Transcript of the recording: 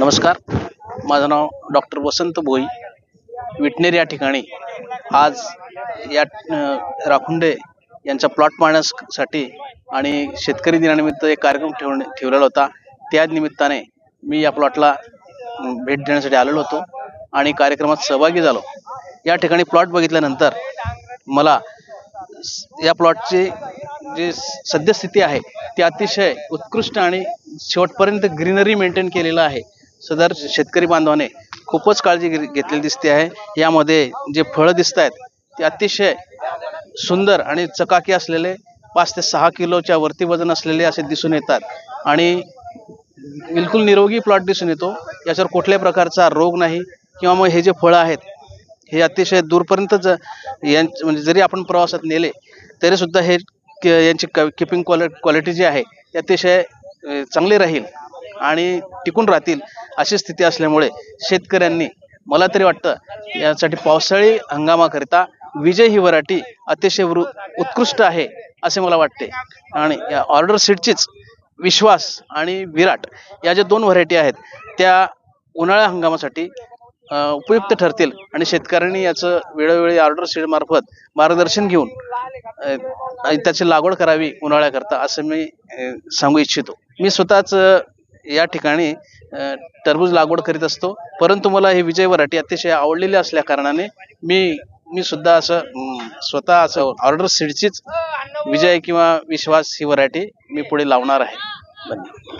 नमस्कार. माझं नाव डॉक्टर वसंत भोई विटनेर या ठिकाणी आज या राखुंडे यांचा प्लॉट पाहण्यासाठी आणि शेतकरी दिनानिमित्त एक कार्यक्रम ठेवणे ठेवलेला होता. त्या निमित्ताने मी या प्लॉटला भेट देण्यासाठी आलेलो होतो आणि कार्यक्रमात सहभागी झालो. या ठिकाणी प्लॉट बघितल्यानंतर मला या प्लॉटची जी सद्यस्थिती आहे ती अतिशय उत्कृष्ट आणि शेवटपर्यंत ग्रीनरी मेंटेन केलेलं आहे. सदर शेतकरी बांधवाने खूपच काळजी घेतलेली दिसते आहे. यामध्ये जे फळं दिसत आहेत ते अतिशय सुंदर आणि चकाकी असलेले पाच ते सहा किलोच्या वरती वजन असलेले असे दिसून येतात. आणि बिलकुल निरोगी प्लॉट दिसून येतो. याच्यावर कुठल्याही प्रकारचा रोग नाही किंवा मग हे जे फळं आहेत हे अतिशय दूरपर्यंत ज यांच म्हणजे जरी आपण प्रवासात नेले तरीसुद्धा हे हे क- यांची किपिंग क्वालि क्वालिटी जी आहे ती अतिशय चांगली राहील आणि टिकून राहतील. अशी स्थिती असल्यामुळे शेतकऱ्यांनी मला तरी वाटतं यासाठी पावसाळी हंगामाकरिता विजय ही व्हरायटी अतिशय वृ उत्कृष्ट आहे असे मला वाटते. आणि या ऑर्डर सीटचीच विश्वास आणि विराट या ज्या दोन व्हरायटी आहेत त्या उन्हाळ्या हंगामासाठी उपयुक्त ठरतील आणि शेतकऱ्यांनी याचं वेळोवेळी ऑर्डर सीडमार्फत मार्गदर्शन घेऊन त्याची लागवड करावी उन्हाळ्याकरता असं मी सांगू इच्छितो. मी स्वतःच या ठिकाणी टरबूज लागवड करीत असतो. परंतु मला ही विजय व्हरायटी अतिशय आवडलेली असल्या कारणाने मी मी सुद्धा असं स्वतः असं ऑर्डर सीडचीच विजय किंवा विश्वास ही व्हरायटी मी पुढे लावणार आहे. धन्यवाद.